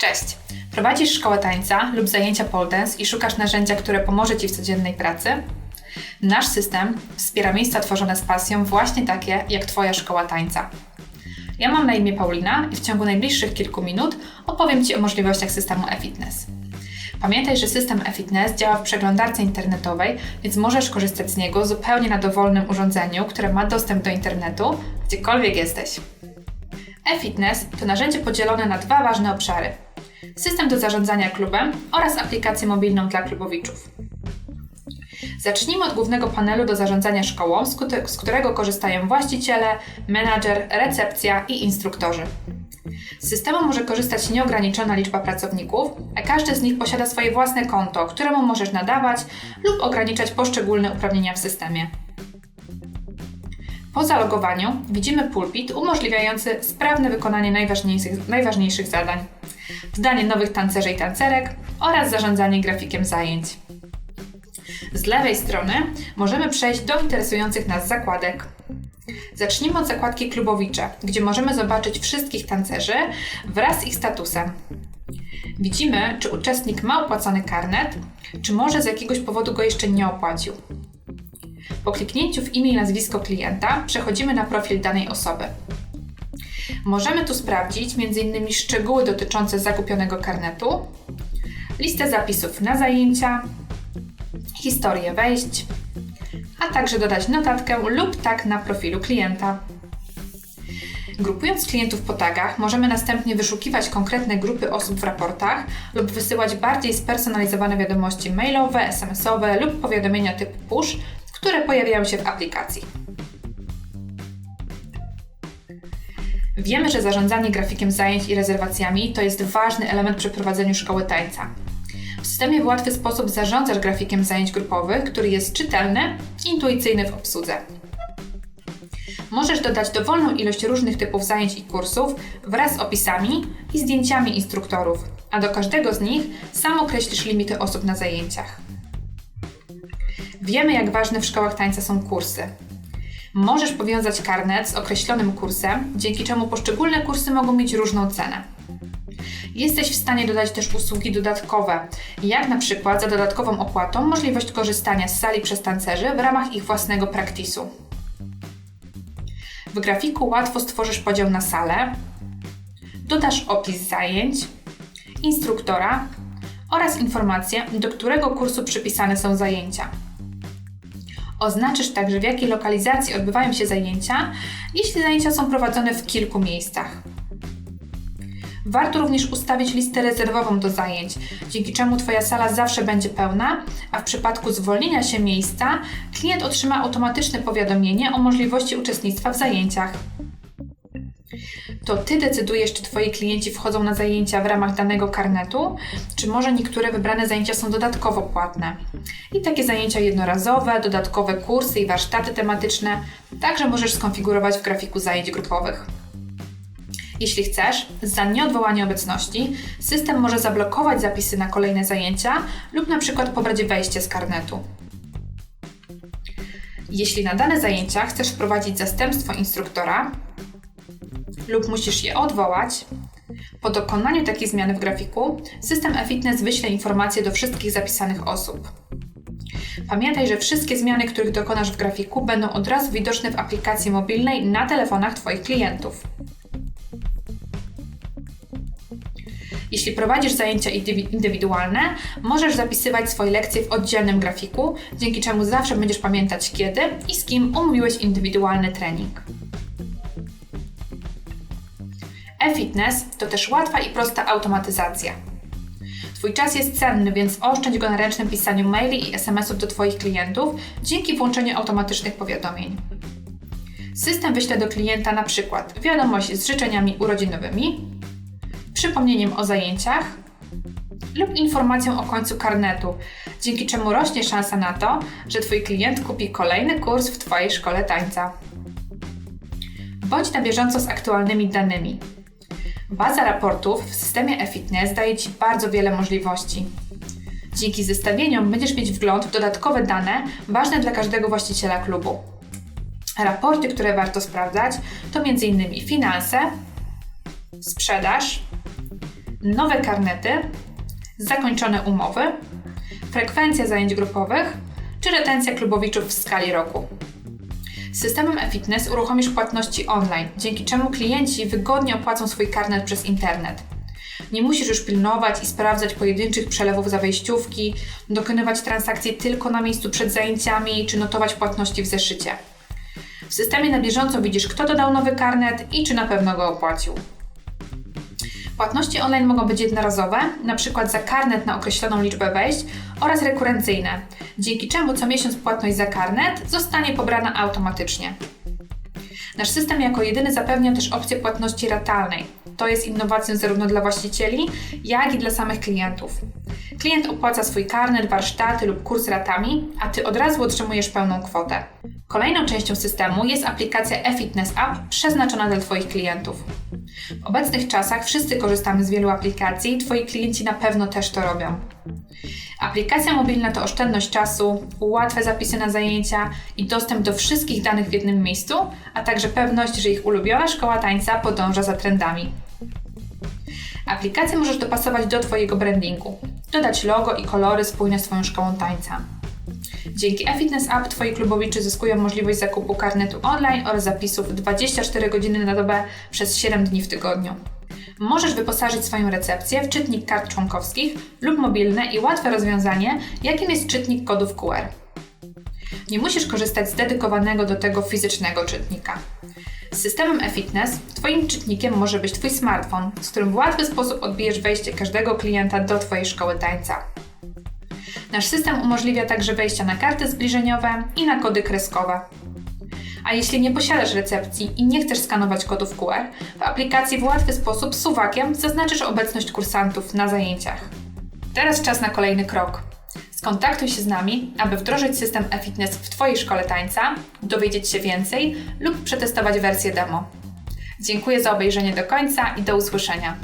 Cześć! Prowadzisz szkołę tańca lub zajęcia pole dance i szukasz narzędzia, które pomoże Ci w codziennej pracy? Nasz system wspiera miejsca tworzone z pasją, właśnie takie jak Twoja szkoła tańca. Ja mam na imię Paulina i w ciągu najbliższych kilku minut opowiem Ci o możliwościach systemu e-fitness. Pamiętaj, że system e-fitness działa w przeglądarce internetowej, więc możesz korzystać z niego zupełnie na dowolnym urządzeniu, które ma dostęp do internetu, gdziekolwiek jesteś. E-fitness to narzędzie podzielone na dwa ważne obszary: system do zarządzania klubem oraz aplikację mobilną dla klubowiczów. Zacznijmy od głównego panelu do zarządzania szkołą, z którego korzystają właściciele, menadżer, recepcja i instruktorzy. Z systemu może korzystać nieograniczona liczba pracowników, a każdy z nich posiada swoje własne konto, któremu możesz nadawać lub ograniczać poszczególne uprawnienia w systemie. Po zalogowaniu widzimy pulpit umożliwiający sprawne wykonanie najważniejszych, najważniejszych zadań, dodanie nowych tancerzy i tancerek oraz zarządzanie grafikiem zajęć. Z lewej strony możemy przejść do interesujących nas zakładek. Zacznijmy od zakładki Klubowicze, gdzie możemy zobaczyć wszystkich tancerzy wraz z ich statusem. Widzimy, czy uczestnik ma opłacony karnet, czy może z jakiegoś powodu go jeszcze nie opłacił. Po kliknięciu w imię i nazwisko klienta przechodzimy na profil danej osoby. Możemy tu sprawdzić m.in. szczegóły dotyczące zakupionego karnetu, listę zapisów na zajęcia, historię wejść, a także dodać notatkę lub tak na profilu klienta. Grupując klientów po tagach, możemy następnie wyszukiwać konkretne grupy osób w raportach lub wysyłać bardziej spersonalizowane wiadomości mailowe, SMS-owe lub powiadomienia typu push które pojawiają się w aplikacji. Wiemy, że zarządzanie grafikiem zajęć i rezerwacjami to jest ważny element przy prowadzeniu szkoły tańca. W systemie w łatwy sposób zarządzasz grafikiem zajęć grupowych, który jest czytelny i intuicyjny w obsłudze. Możesz dodać dowolną ilość różnych typów zajęć i kursów wraz z opisami i zdjęciami instruktorów, a do każdego z nich sam określisz limity osób na zajęciach. Wiemy, jak ważne w szkołach tańca są kursy. Możesz powiązać karnet z określonym kursem, dzięki czemu poszczególne kursy mogą mieć różną cenę. Jesteś w stanie dodać też usługi dodatkowe, jak na przykład za dodatkową opłatą możliwość korzystania z sali przez tancerzy w ramach ich własnego praktisu. W grafiku łatwo stworzysz podział na salę, dodasz opis zajęć, instruktora oraz informacje, do którego kursu przypisane są zajęcia. Oznaczysz także, w jakiej lokalizacji odbywają się zajęcia, jeśli zajęcia są prowadzone w kilku miejscach. Warto również ustawić listę rezerwową do zajęć, dzięki czemu Twoja sala zawsze będzie pełna, a w przypadku zwolnienia się miejsca klient otrzyma automatyczne powiadomienie o możliwości uczestnictwa w zajęciach to Ty decydujesz, czy Twoi klienci wchodzą na zajęcia w ramach danego karnetu, czy może niektóre wybrane zajęcia są dodatkowo płatne. I takie zajęcia jednorazowe, dodatkowe kursy i warsztaty tematyczne także możesz skonfigurować w grafiku zajęć grupowych. Jeśli chcesz, za nieodwołanie obecności, system może zablokować zapisy na kolejne zajęcia lub na przykład pobrać wejście z karnetu. Jeśli na dane zajęcia chcesz wprowadzić zastępstwo instruktora, lub musisz je odwołać, po dokonaniu takiej zmiany w grafiku, system eFitness wyśle informacje do wszystkich zapisanych osób. Pamiętaj, że wszystkie zmiany, których dokonasz w grafiku, będą od razu widoczne w aplikacji mobilnej na telefonach Twoich klientów. Jeśli prowadzisz zajęcia indywidualne, możesz zapisywać swoje lekcje w oddzielnym grafiku, dzięki czemu zawsze będziesz pamiętać kiedy i z kim umówiłeś indywidualny trening. E-fitness to też łatwa i prosta automatyzacja. Twój czas jest cenny, więc oszczędź go na ręcznym pisaniu maili i SMS-ów do Twoich klientów dzięki włączeniu automatycznych powiadomień. System wyśle do klienta na przykład wiadomość z życzeniami urodzinowymi, przypomnieniem o zajęciach lub informacją o końcu karnetu, dzięki czemu rośnie szansa na to, że Twój klient kupi kolejny kurs w Twojej szkole tańca. Bądź na bieżąco z aktualnymi danymi. Baza raportów w systemie eFitness daje Ci bardzo wiele możliwości. Dzięki zestawieniom będziesz mieć wgląd w dodatkowe dane ważne dla każdego właściciela klubu. Raporty, które warto sprawdzać, to m.in. finanse, sprzedaż, nowe karnety, zakończone umowy, frekwencja zajęć grupowych czy retencja klubowiczów w skali roku. Z systemem e-fitness uruchomisz płatności online, dzięki czemu klienci wygodnie opłacą swój karnet przez internet. Nie musisz już pilnować i sprawdzać pojedynczych przelewów za wejściówki, dokonywać transakcji tylko na miejscu przed zajęciami czy notować płatności w zeszycie. W systemie na bieżąco widzisz, kto dodał nowy karnet i czy na pewno go opłacił. Płatności online mogą być jednorazowe, np. za karnet na określoną liczbę wejść oraz rekurencyjne, dzięki czemu co miesiąc płatność za karnet zostanie pobrana automatycznie. Nasz system jako jedyny zapewnia też opcję płatności ratalnej. To jest innowacją zarówno dla właścicieli, jak i dla samych klientów. Klient opłaca swój karnet, warsztaty lub kurs ratami, a Ty od razu otrzymujesz pełną kwotę. Kolejną częścią systemu jest aplikacja eFitness App przeznaczona dla Twoich klientów. W obecnych czasach wszyscy korzystamy z wielu aplikacji i Twoi klienci na pewno też to robią. Aplikacja mobilna to oszczędność czasu, łatwe zapisy na zajęcia i dostęp do wszystkich danych w jednym miejscu, a także pewność, że ich ulubiona szkoła tańca podąża za trendami. Aplikację możesz dopasować do Twojego brandingu, dodać logo i kolory spójne z Twoją szkołą tańca. Dzięki eFitness App Twoi klubowicze zyskują możliwość zakupu karnetu online oraz zapisów 24 godziny na dobę przez 7 dni w tygodniu. Możesz wyposażyć swoją recepcję w czytnik kart członkowskich lub mobilne i łatwe rozwiązanie, jakim jest czytnik kodów QR. Nie musisz korzystać z dedykowanego do tego fizycznego czytnika. Z systemem eFitness Twoim czytnikiem może być Twój smartfon, z którym w łatwy sposób odbijesz wejście każdego klienta do Twojej szkoły tańca. Nasz system umożliwia także wejścia na karty zbliżeniowe i na kody kreskowe. A jeśli nie posiadasz recepcji i nie chcesz skanować kodów QR, w aplikacji w łatwy sposób suwakiem zaznaczysz obecność kursantów na zajęciach. Teraz czas na kolejny krok. Skontaktuj się z nami, aby wdrożyć system e-fitness w Twojej szkole tańca, dowiedzieć się więcej lub przetestować wersję demo. Dziękuję za obejrzenie do końca i do usłyszenia.